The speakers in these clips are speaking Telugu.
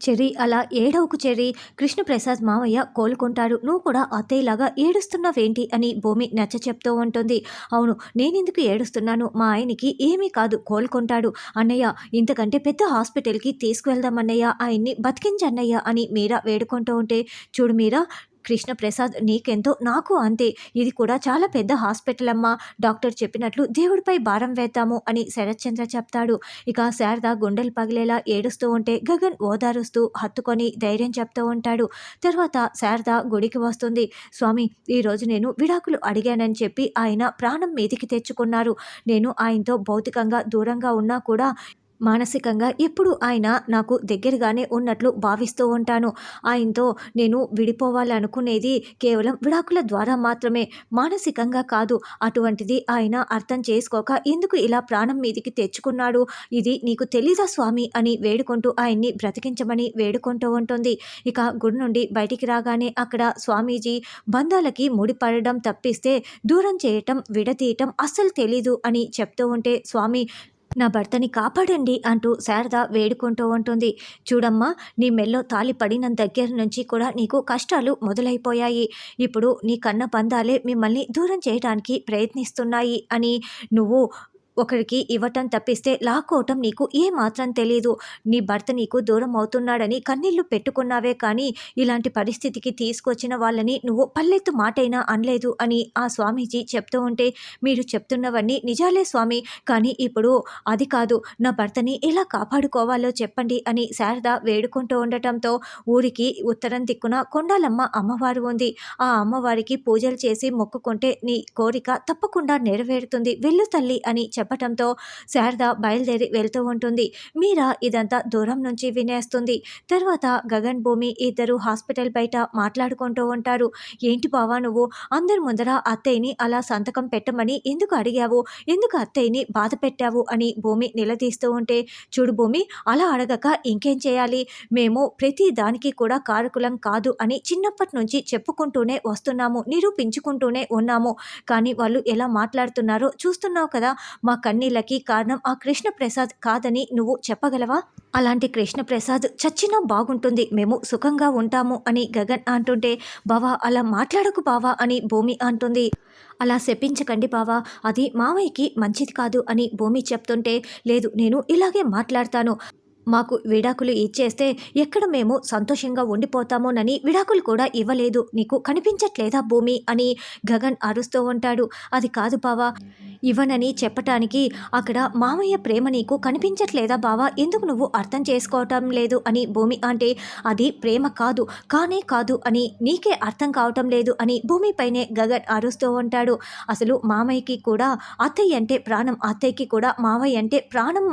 చెర్రీ అలా ఏడవకు చెర్రీ. కృష్ణప్రసాద్ మావయ్య కోలుకుంటాడు. నువ్వు కూడా అత్తయ్యలాగా ఏడుస్తున్నావేంటి అని భూమి నచ్చ చెప్తూ ఉంటుంది. అవును నేనెందుకు ఏడుస్తున్నాను? మా ఆయనకి ఏమీ కాదు కోలుకుంటాడు. అన్నయ్య ఇంతకంటే పెద్ద హాస్పిటల్కి తీసుకువెళ్దాం అన్నయ్య. ఆయన్ని బతికించన్నయ్య అని మీరా వేడుకుంటూ ఉంటే చూడు మీరా కృష్ణప్రసాద్ నీకెంతో? నాకు అంతే. ఇది కూడా చాలా పెద్ద హాస్పిటల్ అమ్మా డాక్టర్ చెప్పినట్లు దేవుడిపై భారం వేద్దాము అని శరత్చంద్ర చెప్తాడు. ఇక శారద గుండెలు పగిలేలా ఏడుస్తూ ఉంటే గగన్ ఓదారుస్తూ హత్తుకొని ధైర్యం చెప్తూ ఉంటాడు. తర్వాత శారద గుడికి వస్తుంది. స్వామి ఈరోజు నేను విడాకులు అడిగానని చెప్పి ఆయన ప్రాణం మీదికి తెచ్చుకున్నారు. నేను ఆయనతో భౌతికంగా దూరంగా ఉన్నా కూడా మానసికంగా ఎప్పుడు ఆయన నాకు దగ్గరగానే ఉన్నట్లు భావిస్తూ ఉంటాను. ఆయనతో నేను విడిపోవాలనుకునేది కేవలం విడాకుల ద్వారా మాత్రమే మానసికంగా కాదు. అటువంటిది ఆయన అర్థం చేసుకోక ఎందుకు ఇలా ప్రాణం మీదికి తెచ్చుకున్నాడు? ఇది నీకు తెలీదా స్వామి? అని వేడుకుంటూ ఆయన్ని బ్రతికించమని వేడుకుంటూ ఉంటుంది. ఇక గుడి నుండి బయటికి రాగానే అక్కడ స్వామీజీ బంధాలకి ముడిపడడం తప్పిస్తే దూరం చేయటం విడతీయటం అస్సలు తెలీదు అని చెప్తూ ఉంటే స్వామి నా భర్తని కాపాడండి అంటూ శారద వేడుకుంటూ ఉంటుంది. చూడమ్మా నీ మెల్లో తాలి పడిన దగ్గర నుంచి కూడా నీకు కష్టాలు మొదలైపోయాయి. ఇప్పుడు నీ కన్న బంధాలే మిమ్మల్ని దూరం చేయడానికి ప్రయత్నిస్తున్నాయి అని నువ్వు ఒకరికి ఇవ్వటం తప్పిస్తే లాక్కోవటం నీకు ఏ మాత్రం తెలియదు నీ భర్త నీకు దూరం అవుతున్నాడని కన్నీళ్ళు పెట్టుకున్నావే కానీ ఇలాంటి పరిస్థితికి తీసుకొచ్చిన వాళ్ళని నువ్వు పల్లెత్తు మాటైనా అనలేదు అని ఆ స్వామీజీ చెప్తూ ఉంటే మీరు చెప్తున్నవన్నీ నిజాలే స్వామి. కానీ ఇప్పుడు అది కాదు నా భర్తని ఎలా కాపాడుకోవాలో చెప్పండి అని శారద వేడుకుంటూ ఉండటంతో ఊరికి ఉత్తరం దిక్కున కొండాలమ్మ అమ్మవారు ఉంది. ఆ అమ్మవారికి పూజలు చేసి మొక్కుకుంటే నీ కోరిక తప్పకుండా నెరవేరుతుంది. వెళ్ళు తల్లి అని చెప్పటంతో శారద బయలుదేరి వెళ్తూ ఉంటుంది. మీరా ఇదంతా దూరం నుంచి వినేస్తుంది. తర్వాత గగన్ భూమి ఇద్దరు హాస్పిటల్ బయట మాట్లాడుకుంటూ ఉంటారు. ఏంటి బావా నువ్వు? అందరి ముందర అత్తయ్యని అలా సంతకం పెట్టమని ఎందుకు అడిగావు? ఎందుకు అత్తయ్యని బాధ పెట్టావు? అని భూమి నిలదీస్తూ ఉంటే చూడు భూమి అలా అడగక ఇంకేం చేయాలి? మేము ప్రతి దానికి కూడా కారకులం కాదు అని చిన్నప్పటి నుంచి చెప్పుకుంటూనే వస్తున్నాము నిరూపించుకుంటూనే ఉన్నాము. కానీ వాళ్ళు ఎలా మాట్లాడుతున్నారో చూస్తున్నావు కదా మా కన్నీళ్ళకి కారణం ఆ కృష్ణప్రసాద్ కాదని నువ్వు చెప్పగలవా? అలాంటి కృష్ణప్రసాద్ చచ్చినా బాగుంటుంది మేము సుఖంగా ఉంటాము అని గగన్ అంటుంటే బావా అలా మాట్లాడకు బావా అని భూమి అంటుంది. అలా శపించకండి బావా అది మావయ్యకి మంచిది కాదు అని భూమి చెప్తుంటే లేదు నేను ఇలాగే మాట్లాడతాను. మాకు విడాకులు ఇచ్చేస్తే ఎక్కడ మేము సంతోషంగా ఉండిపోతామోనని విడాకులు కూడా ఇవ్వలేదు. నీకు కనిపించట్లేదా భూమి? అని గగన్ అరుస్తూ ఉంటాడు. అది కాదు బావా ఇవ్వనని చెప్పటానికి అక్కడ మామయ్య ప్రేమ నీకు కనిపించట్లేదా బావా? ఎందుకు నువ్వు అర్థం చేసుకోవటం లేదు? అని భూమి అంటే అది ప్రేమ కాదు కానే కాదు అని నీకే అర్థం కావటం లేదు అని భూమిపైనే గగన్ అరుస్తూ ఉంటాడు. అసలు మామయ్యకి కూడా అత్తయ్య అంటే ప్రాణం అత్తయ్యకి కూడా మావయ్య అంటే ప్రాణం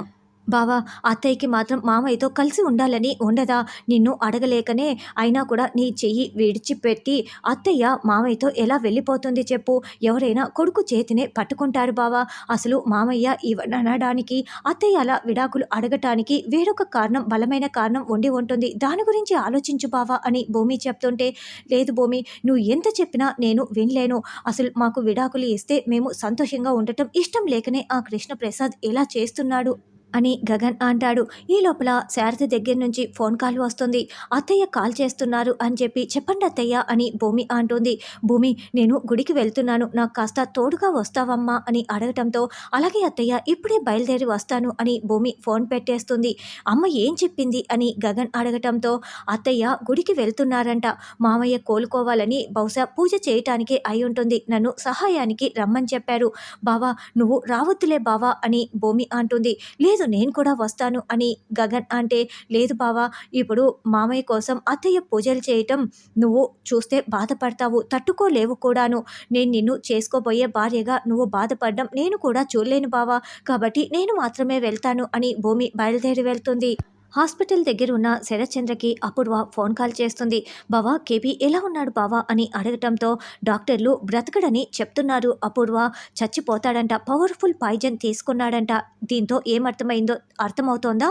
బావా అత్తయ్యకి మాత్రం మామయ్యతో కలిసి ఉండాలని ఉండదా? నిన్ను అడగలేకనే అయినా కూడా నీ చెయ్యి విడిచిపెట్టి అత్తయ్య మామయ్యతో ఎలా వెళ్ళిపోతుంది చెప్పు? ఎవరైనా కొడుకు చేతినే పట్టుకుంటారు బావా. అసలు మామయ్య ఇవనడానికి అత్తయ్య అలా విడాకులు అడగటానికి వేరొక కారణం బలమైన కారణం ఉండి ఉంటుంది. దాని గురించి ఆలోచించు బావా అని భూమి చెప్తుంటే లేదు భూమి నువ్వు ఎంత చెప్పినా నేను వినలేను. అసలు మాకు విడాకులు ఇస్తే మేము సంతోషంగా ఉండటం ఇష్టం లేకనే ఆ కృష్ణప్రసాద్ ఎలా చేస్తున్నాడు. అని గగన్ అంటాడు. ఈ లోపల శారద దగ్గర నుంచి ఫోన్ కాల్ వస్తుంది. అత్తయ్య కాల్ చేస్తున్నారు అని చెప్పి చెప్పండి అత్తయ్య అని భూమి అంటుంది. భూమి నేను గుడికి వెళ్తున్నాను. నాకు కాస్త తోడుగా వస్తావమ్మా అని అడగటంతో అలాగే అత్తయ్య ఇప్పుడే బయలుదేరి వస్తాను అని భూమి ఫోన్ పెట్టేస్తుంది. అమ్మ ఏం చెప్పింది అని గగన్ అడగటంతో అత్తయ్య గుడికి వెళ్తున్నారంట. మామయ్య కోలుకోవాలని బహుశా పూజ చేయటానికి అయి ఉంటుంది. నన్ను సహాయానికి రమ్మని చెప్పారు. బావా నువ్వు రావద్దులే బావా అని భూమి అంటుంది. లేదు నేను కూడా వస్తాను అని గగన్ అంటే లేదు బావా ఇప్పుడు మామయ్య కోసం అత్తయ్య పూజలు చేయటం నువ్వు చూస్తే బాధపడతావు తట్టుకోలేవు కూడాను. నేను నిన్ను చేసుకోబోయే భార్యగా నువ్వు బాధపడడం నేను కూడా చూడలేను బావా. కాబట్టి నేను మాత్రమే వెళ్తాను అని భూమి బయలుదేరి వెళ్తుంది. హాస్పిటల్ దగ్గర ఉన్న శరత్చంద్రకి అపూర్వ ఫోన్ కాల్ చేస్తుంది. బావా కేపీ ఎలా ఉన్నాడు బావా అని అడగటంతో డాక్టర్లు బ్రతకడని చెప్తున్నారు. అపూర్వ చచ్చిపోతాడంట పవర్ఫుల్ పాయిజన్ తీసుకున్నాడంట. దీంతో ఏమర్థమైందో అర్థమవుతోందా?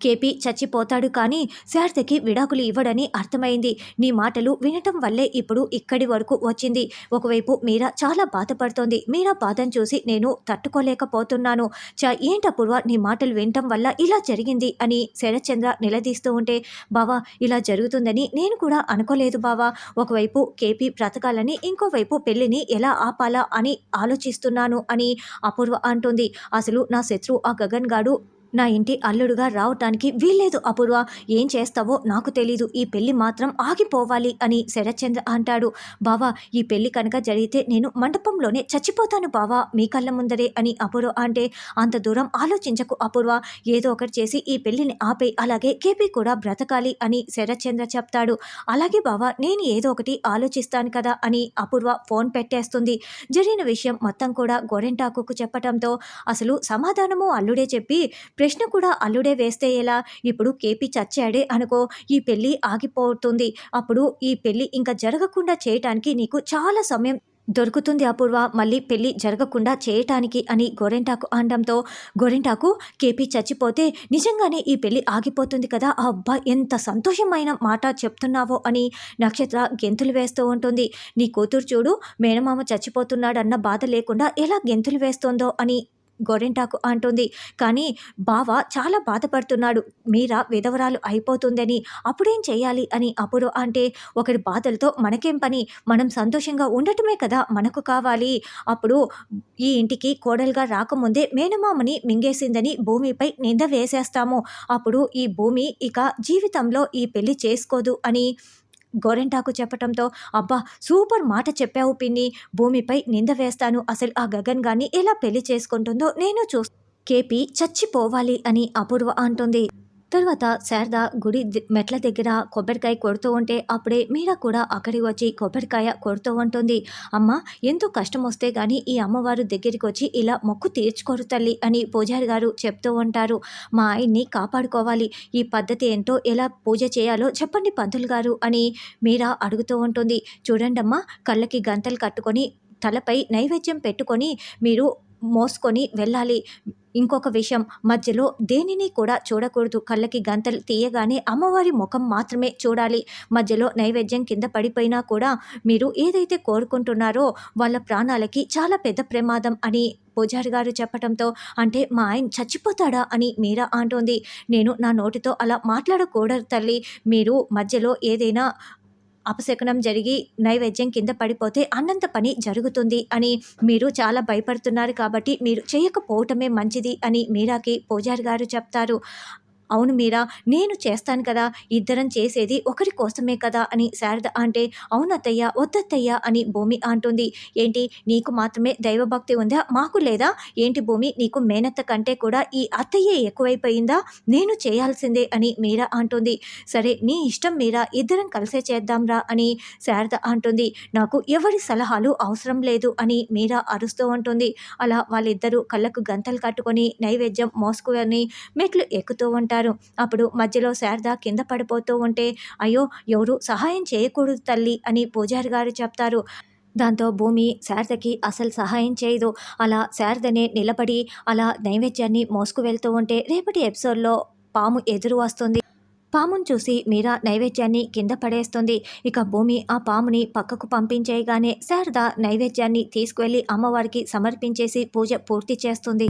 కేపీ చచ్చిపోతాడు కానీ శారదకి విడాకులు ఇవ్వడని అర్థమైంది. నీ మాటలు వినటం వల్లే ఇప్పుడు ఇక్కడి వరకు వచ్చింది. ఒకవైపు మీరా చాలా బాధపడుతోంది. మీరా బాధను చూసి నేను తట్టుకోలేకపోతున్నాను. చ ఏంటపూర్వ నీ మాటలు వినటం వల్ల ఇలా జరిగింది అని శరత్చంద్ర నిలదీస్తూ ఉంటే బావా ఇలా జరుగుతుందని నేను కూడా అనుకోలేదు బావా. ఒకవైపు కేపీ బ్రతకాలని ఇంకోవైపు పెళ్ళిని ఎలా ఆపాలా అని ఆలోచిస్తున్నాను అని అపూర్వ అంటుంది. అసలు నా శత్రు ఆ గగన్ గాడు నా ఇంటి అల్లుడుగా రావటానికి వీల్లేదు అపూర్వ. ఏం చేస్తావో నాకు తెలీదు. ఈ పెళ్ళి మాత్రం ఆగిపోవాలి అని శరత్చంద్ర అంటాడు. బావా ఈ పెళ్ళి కనుక జరిగితే నేను మండపంలోనే చచ్చిపోతాను బావా మీ కళ్ళ ముందరే అని అపూర్వ అంటే అంత దూరం ఆలోచించకు అపూర్వ. ఏదో ఒకటి చేసి ఈ పెళ్ళిని ఆపే అలాగే కేపీ కూడా బ్రతకాలి అని శరత్చంద్ర చెప్తాడు. అలాగే బావా నేను ఏదో ఒకటి ఆలోచిస్తాను కదా అని అపూర్వ ఫోన్ పెట్టేస్తుంది. జరిగిన విషయం మొత్తం కూడా గోరెంటాకుకు చెప్పటంతో అసలు సమాధానము అల్లుడే చెప్పి ప్రశ్న కూడా అల్లుడే వేస్తే ఎలా? ఇప్పుడు కేపీ చచ్చాడే అనుకో ఈ పెళ్ళి ఆగిపోతుంది. అప్పుడు ఈ పెళ్ళి ఇంకా జరగకుండా చేయటానికి నీకు చాలా సమయం దొరుకుతుంది అపూర్వ. మళ్ళీ పెళ్ళి జరగకుండా చేయటానికి అని గోరెంటాకు అనడంతో గోరెంటాకు కేపీ చచ్చిపోతే నిజంగానే ఈ పెళ్ళి ఆగిపోతుంది కదా? అబ్బా ఎంత సంతోషమైన మాట చెప్తున్నావో అని నక్షత్ర గెంతులు వేస్తూ ఉంటుంది. నీ కూతురు చూడు మేనమామ చచ్చిపోతున్నాడన్న బాధ లేకుండా ఎలా గెంతులు వేస్తోందో అని గోరెంటాకు అంటుంది. కానీ బావ చాలా బాధపడుతున్నాడు. మీరా విధవరాలు అయిపోతుందని అప్పుడేం చేయాలి అని అప్పుడు అంటే ఒకరి బాధలతో మనకేం పని? మనం సంతోషంగా ఉండటమే కదా మనకు కావాలి. అప్పుడు ఈ ఇంటికి కోడలుగా రాకముందే మేనమామని మింగేసిందని భూమిపై నింద వేసేస్తాము. అప్పుడు ఈ భూమి ఇక జీవితంలో ఈ పెళ్ళి చేసుకోదు అని గోరెంటాకు చెప్పటంతో అబ్బా సూపర్ మాట చెప్పావు పిన్ని. భూమిపై నింద వేస్తాను. అసలు ఆ గగన్ గాన్ని ఎలా పెళ్ళి చేసుకుంటుందో నేను చూ కేపీ చచ్చిపోవాలి అని అపూర్వ అంటుంది. తర్వాత శారద గుడి మెట్ల దగ్గర కొబ్బరికాయ కొడుతూ ఉంటే అప్పుడే మీరా కూడా అక్కడికి వచ్చి కొబ్బరికాయ కొడుతూ ఉంటుంది. అమ్మ ఎంతో కష్టం వస్తే కానీ ఈ అమ్మవారు దగ్గరికి వచ్చి ఇలా మొక్కు తీర్చుకోరు తల్లి అని పూజారి గారు చెప్తూ ఉంటారు. మా ఆయన్ని కాపాడుకోవాలి. ఈ పద్ధతి ఏంటో ఎలా పూజ చేయాలో చెప్పండి పంతులు గారు అని మీరా అడుగుతూ ఉంటుంది. చూడండమ్మా కళ్ళకి గంతలు కట్టుకొని తలపై నైవేద్యం పెట్టుకొని మీరు మోసుకొని వెళ్ళాలి. ఇంకొక విషయం మధ్యలో దేనిని కూడా చూడకూడదు. కళ్ళకి గంతలు తీయగానే అమ్మవారి ముఖం మాత్రమే చూడాలి. మధ్యలో నైవేద్యం కింద పడిపోయినా కూడా మీరు ఏదైతే కోరుకుంటున్నారో వాళ్ళ ప్రాణాలకి చాలా పెద్ద ప్రమాదం అని పూజారి గారు చెప్పడంతో అంటే మా ఆయన చచ్చిపోతాడా అని మీరా అంటోంది. నేను నా నోటితో అలా మాట్లాడకూడదు తల్లి. మీరు మధ్యలో ఏదైనా అపశకునం జరిగి నైవేద్యం కింద పడిపోతే అన్నంత పని జరుగుతుంది అని మీరు చాలా భయపడుతున్నారు కాబట్టి మీరు చేయకపోవటమే మంచిది అని మీరాకి పూజారి గారు చెప్తారు. అవును మీరా నేను చేస్తాను కదా ఇద్దరం చేసేది ఒకరి కోసమే కదా అని శారద అంటే అవునత్తయ్య వద్దత్తయ్య అని భూమి అంటుంది. ఏంటి నీకు మాత్రమే దైవభక్తి ఉందా? మాకు లేదా? ఏంటి భూమి నీకు మేనత్త కంటే కూడా ఈ అత్తయ్య ఎక్కువైపోయిందా? నేను చేయాల్సిందే అని మీరా అంటుంది. సరే నీ ఇష్టం మీరా ఇద్దరం కలిసే చేద్దాంరా అని శారద అంటుంది. నాకు ఎవరి సలహాలు అవసరం లేదు అని మీరా అరుస్తూ ఉంటుంది. అలా వాళ్ళిద్దరూ కళ్ళకు గంతలు కట్టుకొని నైవేద్యం మోసుకుని మెట్లు ఎక్కుతూ ఉంటారు. అప్పుడు మధ్యలో శారద కింద పడిపోతూ ఉంటే అయ్యో ఎవరు సహాయం చేయకూడదు తల్లి అని పూజారి గారు చెప్తారు. దాంతో భూమి శారదకి అసలు సహాయం చేయదు. అలా శారదనే నిలబడి అలా నైవేద్యాన్ని మోసుకు వెళ్తూ ఉంటే రేపటి ఎపిసోడ్లో పాము ఎదురు వస్తుంది. పామును చూసి మీరా నైవేద్యాన్ని కింద పడేస్తుంది. ఇక భూమి ఆ పాముని పక్కకు పంపించేయగానే శారద నైవేద్యాన్ని తీసుకువెళ్ళి అమ్మవారికి సమర్పించేసి పూజ పూర్తి చేస్తుంది.